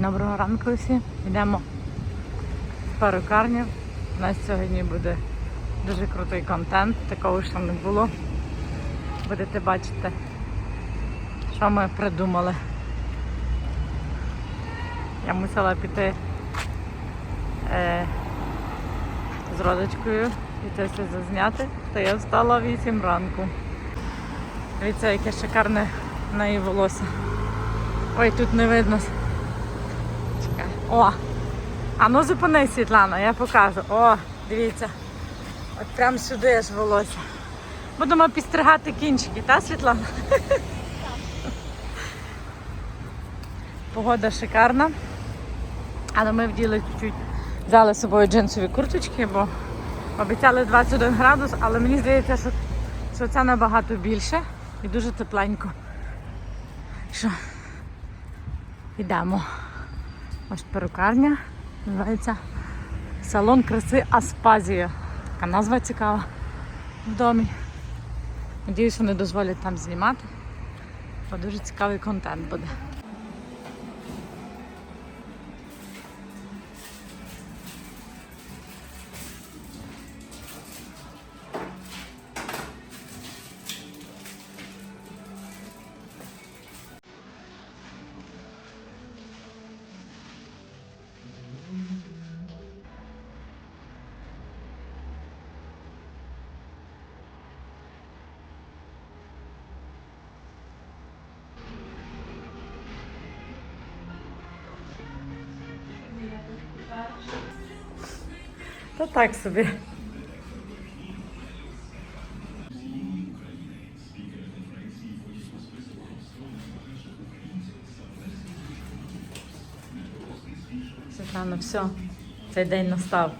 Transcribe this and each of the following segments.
Доброго ранку всі. Йдемо в перукарню. У нас сьогодні буде дуже крутий контент, такого ще не було. Будете бачити, що ми придумали. Я мусила піти е, з родочкою і це все зазняти, то я встала в 8 ранку. Дивіться, яке шикарне в неї волосся. Ой, тут не видно. О! А ну зупинись, Світлана, я покажу. О, дивіться. От прям сюди аж волосся. Будемо підстригати кінчики, та Світлана? Погода шикарна. Але ми вділи чуть-чуть, взяли з собою джинсові курточки, бо обіцяли 21 градус, але мені здається, що, що це набагато більше і дуже тепленько. Що? Йдемо. Ось перукарня. Називається Салон краси Аспазія. Така назва цікава в домі. Надіюсь, вони дозволять там знімати. Бо дуже цікавий контент буде. Та так собі. Світлана, все, цей день настав.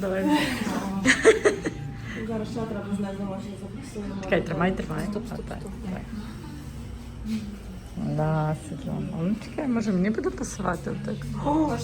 Давай. Зараз ще треба знати, що записуємо. Чекай, тримай, тримай. Отак, давай. Да, Світлана. Ну, чекай, може мені буде пасувати отак. О,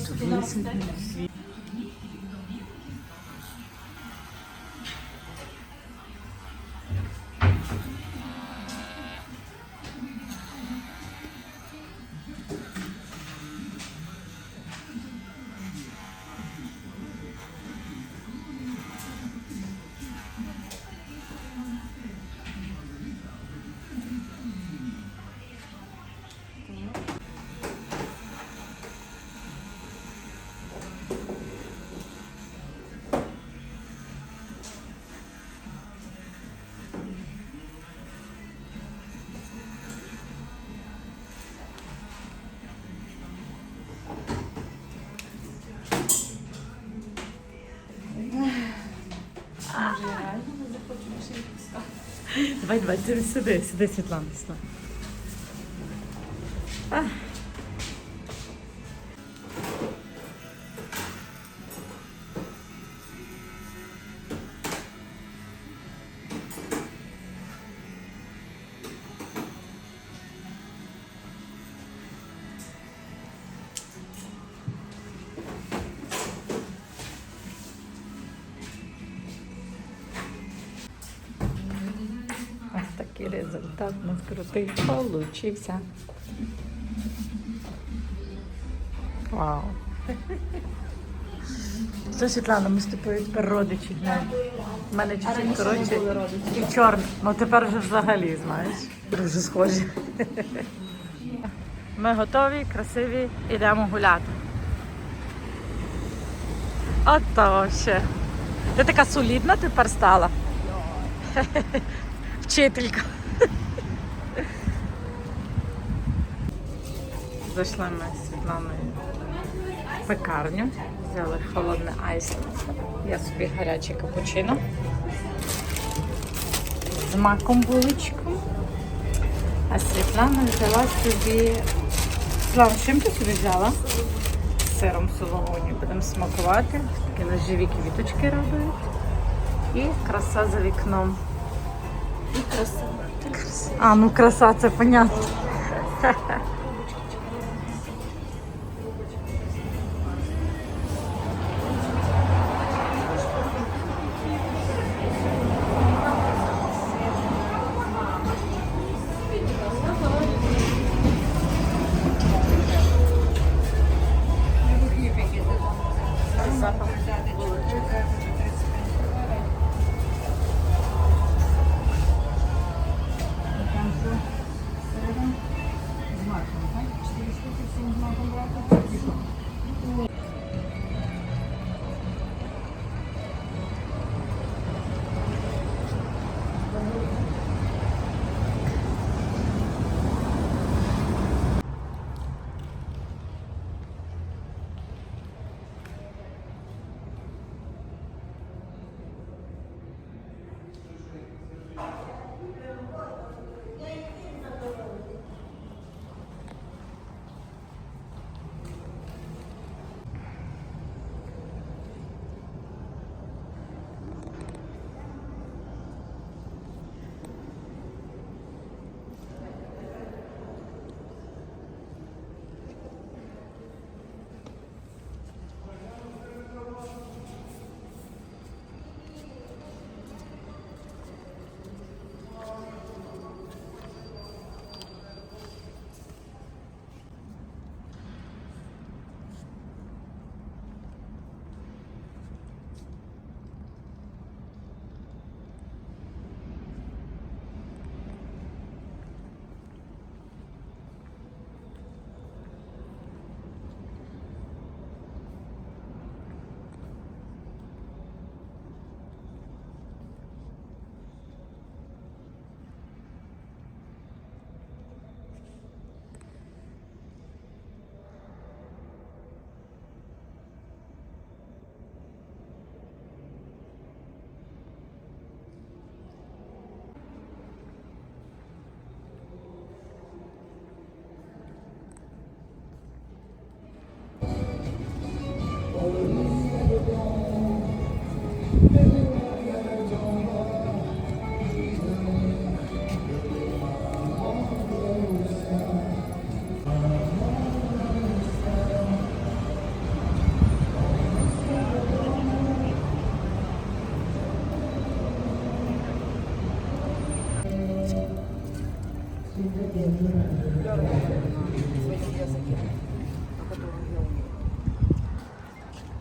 Давай, давай, сюди, сюди, Світлана. сюди. Крутий получився. Вау. Це Світлана, ми з тобою тепер родичі. У мене чуть-чуть коротше і чорний. Ну тепер вже взагалі, знаєш. Дуже схожі. Ми готові, красиві, йдемо гуляти. От то ще. Ти така солідна тепер стала. Вчителька. Зайшли ми з Світланою в пекарню, взяли холодне айс. Я собі гарячий капучино з маком булочком. А Світлана взяла собі. Світлана, чим ти собі взяла? З сиром солоні. Будемо смакувати. Такі нас живі квіточки радують. І краса за вікном. І краса. А, ну краса, це понятно.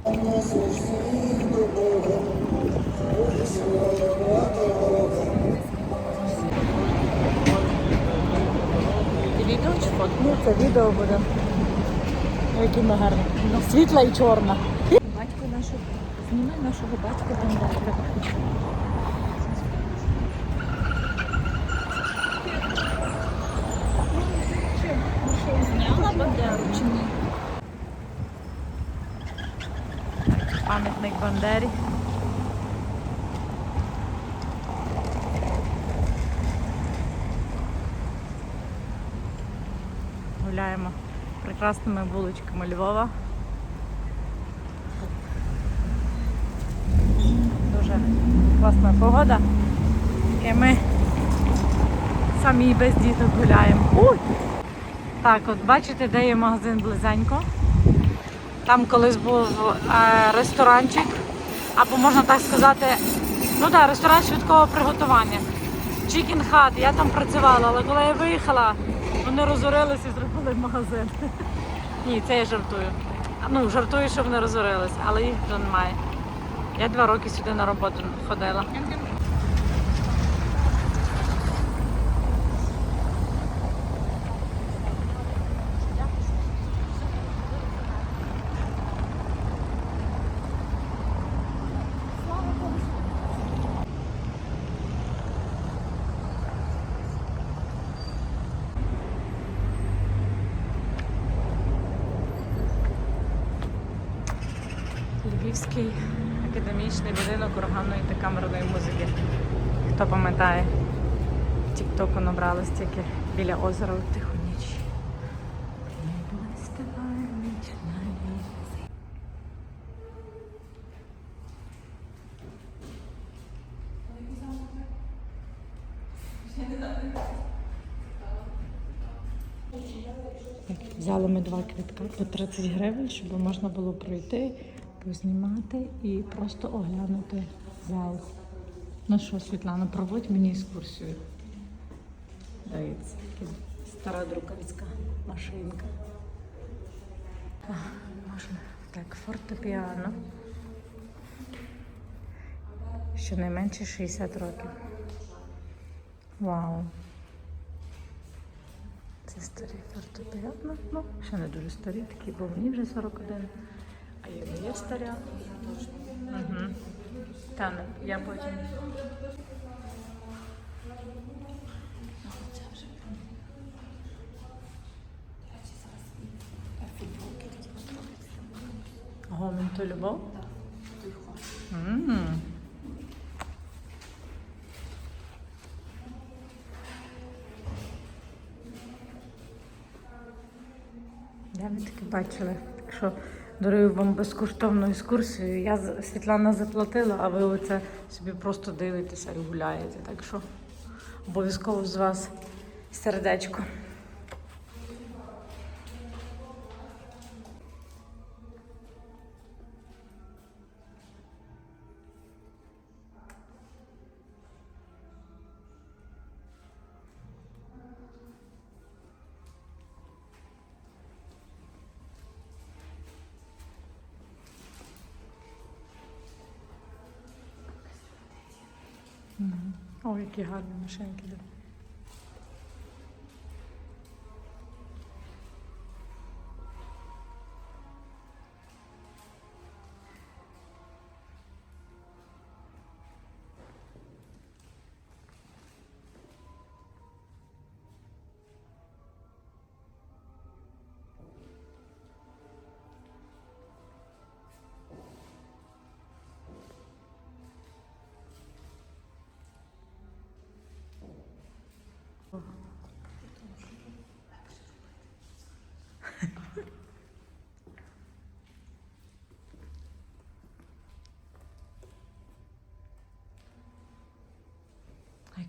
Відео чи фото? Ні, це відео буде. Який ми гарні. Світла і чорна. Батько нашого. Знімай нашого батька Бондаря. Зняла Бандеру чи ні? Пам'ятник Бандері. Гуляємо прекрасними вуличками Львова. Дуже класна погода. І ми самі без діток гуляємо. Ой! Так, от бачите, де є магазин близенько. Там колись був е, ресторанчик, або можна так сказати, ну так, да, ресторан швидкого приготування. Chicken Hut, я там працювала, але коли я виїхала, вони розорилися і зробили магазин. Ні, це я жартую. Ну, жартую, що вони розорились, але їх вже немає. Я два роки сюди на роботу ходила. Стільки біля озера у тиху ніч. Взяли ми два квитка по 30 гривень, щоб можна було пройти, познімати і просто оглянути зал. Ну що, Світлана, проводь мені екскурсію. Дивіться, стара друкарська машинка. Можна так, фортепіано. Щонайменше 60 років. Вау. Це старі фортепіано. Ну, ще не дуже старі, такі, бо мені вже 41. А є є старя. Угу. Та я потім. То любов? Де ви таке бачили? Якщо дарую вам безкоштовну екскурсію, я Світлана заплатила, а ви оце собі просто дивитеся і гуляєте. Так що обов'язково з вас сердечко. Мгм. О, які гарні машинки.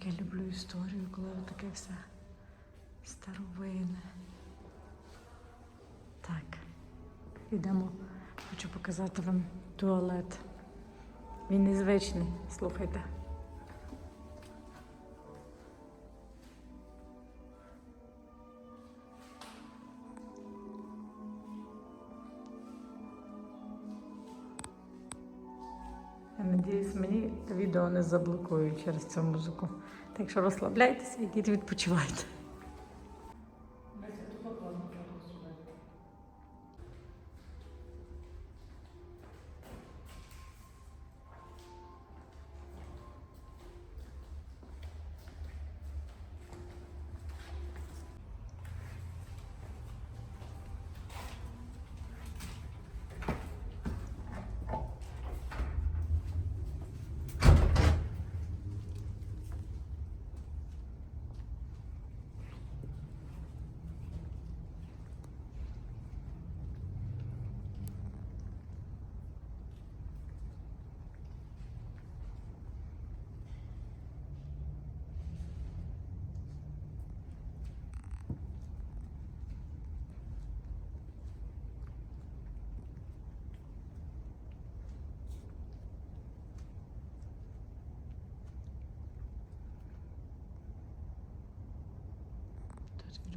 Як я люблю історію, коли таке все старовинне. Так, йдемо. Хочу показати вам туалет. Він незвичний, слухайте. Відео не заблокують через цю музику. Так що розслабляйтеся, ідіть відпочивайте.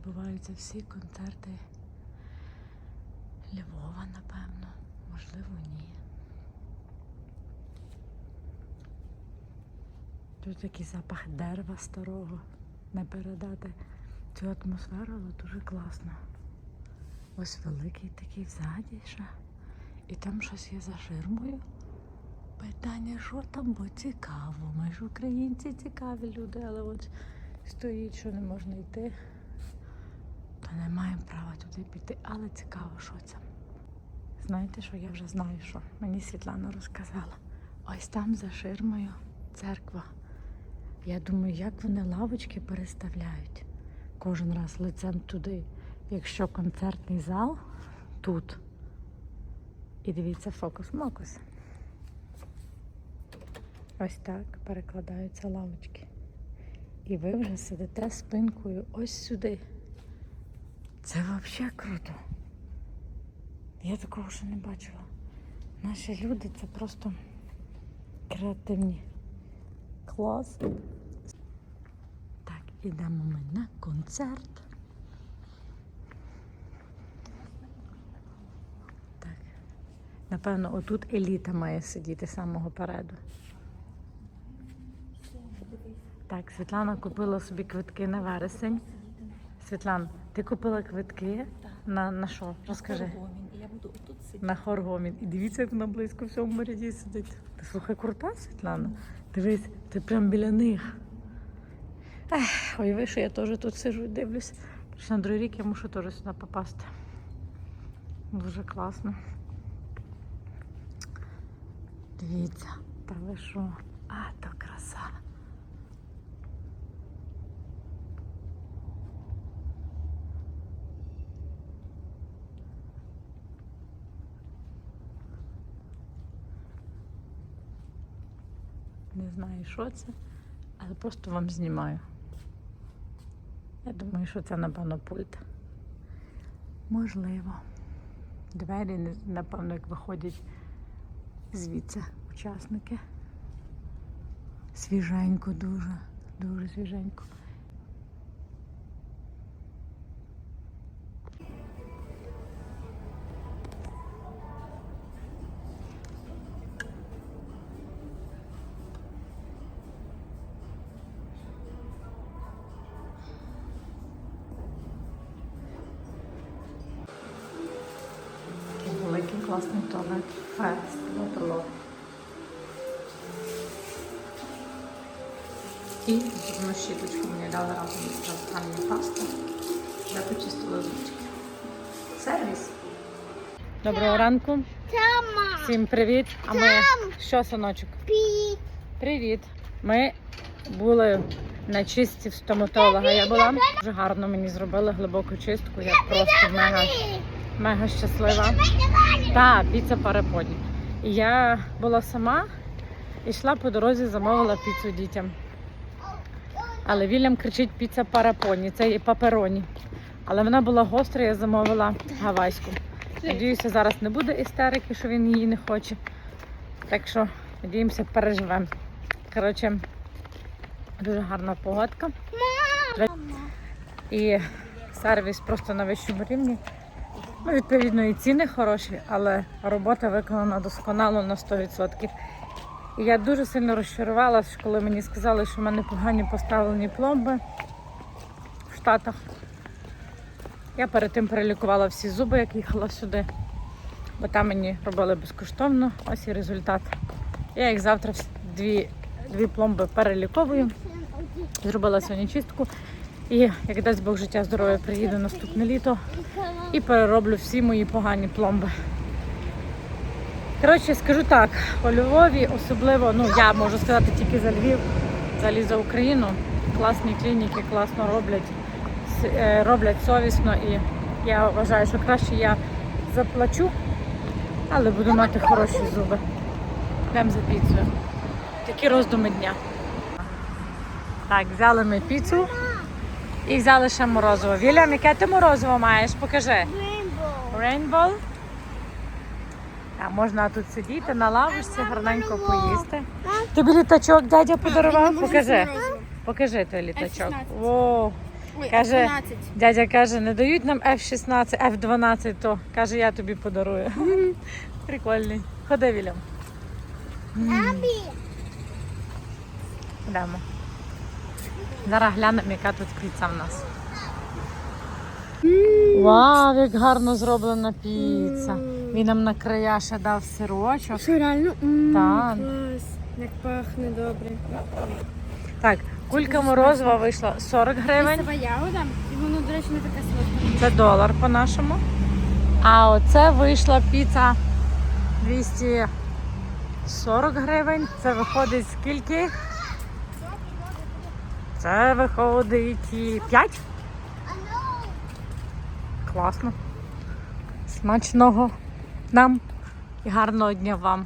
Відбуваються всі концерти Львова, напевно, можливо, ні. Тут такий запах дерева старого. Не передати цю атмосферу, але дуже класно. Ось великий такий ззаді ще. І там щось є за ширмою. Питання, що там, бо цікаво. Ми ж українці цікаві люди, але от стоїть, що не можна йти. Не маємо права туди піти, але цікаво, що це. Знаєте, що я вже знаю, що мені Світлана розказала. Ось там за ширмою церква. Я думаю, як вони лавочки переставляють. кожен раз лицем туди. Якщо концертний зал тут. І дивіться фокус-мокус. Ось так перекладаються лавочки. І ви вже сидите спинкою ось сюди. Це взагалі круто. Я такого ще не бачила. Наші люди це просто креативні. Клас. Так, ідемо ми на концерт. Так. Напевно, отут еліта має сидіти з самого переду. Так, Світлана купила собі квитки на вересень. Світлана, ти купила квитки Так. на, на що? Розкажи. Горгомін. І я буду отут сидіти. На хоргомін. І дивіться, як вона близько в цьому ряді сидить. Ти слухай крута, Світлана. Дивись, ти прям біля них. Ех, уяви, що я теж тут сижу і дивлюсь. Що на другий рік я мушу теж сюди попасти. Дуже класно. Дивіться, та ви що? А, то краса. Не знаю, що це, але просто вам знімаю. Я думаю, що це, напевно, пульт. Можливо. Двері, напевно, як виходять звідси учасники. Свіженько дуже, дуже свіженько. Класний туалет. Фест, ватерло. І зубну щіточку мені дали разом з останньою пастою. Я почистила зубчики. Сервіс. Доброго ранку. Всім привіт. А ми що, синочок? Привіт. Ми були на чистці в стоматолога. Я була дуже гарно мені зробили глибоку чистку. Я просто мега, мега щаслива. Так, піца парапоні. І я була сама і йшла по дорозі, замовила піцу дітям. Але Вільям кричить піца парапоні, це і папероні. Але вона була гостра, я замовила гавайську. Надіюся, зараз не буде істерики, що він її не хоче. Так що, надіємося, переживемо. Коротше, дуже гарна погодка. І сервіс просто на вищому рівні. Ну, відповідно, і ціни хороші, але робота виконана досконало на 100%. І я дуже сильно розчарувалася, коли мені сказали, що в мене погані поставлені пломби в Штатах. Я перед тим перелікувала всі зуби, як їхала сюди, бо там мені робили безкоштовно. Ось і результат. Я їх завтра дві, дві пломби переліковую. Зробила сьогодні чистку. І як дасть Бог життя здоров'я, приїду наступне літо і перероблю всі мої погані пломби. Коротше, скажу так, у Львові особливо, ну я можу сказати тільки за Львів, взагалі за Україну. Класні клініки, класно роблять, е, роблять совісно і я вважаю, що краще я заплачу, але буду мати хороші зуби. Йдемо за піцею. Такі роздуми дня. Так, взяли ми піцу і взяли ще морозиво. Вільям, яке ти морозиво маєш? Покажи. рейнбоу. Рейнбол. А можна тут сидіти на лавочці, гарненько поїсти. Тобі літачок дядя подарував? Покажи. Покажи той літачок. F-16. О, Ой, Каже, F12. дядя каже, не дають нам F-16, F-12, то каже, я тобі подарую. Прикольний. Ходи, Вільям. Йдемо. Зараз глянемо, яка тут піца в нас. Вау, як гарно зроблена піца. Він нам на края ще дав сирочок. Що реально? Так. Клас. Як пахне добре. Так, кулька морозива вийшла 40 гривень. Лісова ягода, і воно, до речі, не таке солодке. Це долар по-нашому. А оце вийшла піца 240 гривень. Це виходить скільки? Це виходить 5. Класно. Смачного нам і гарного дня вам.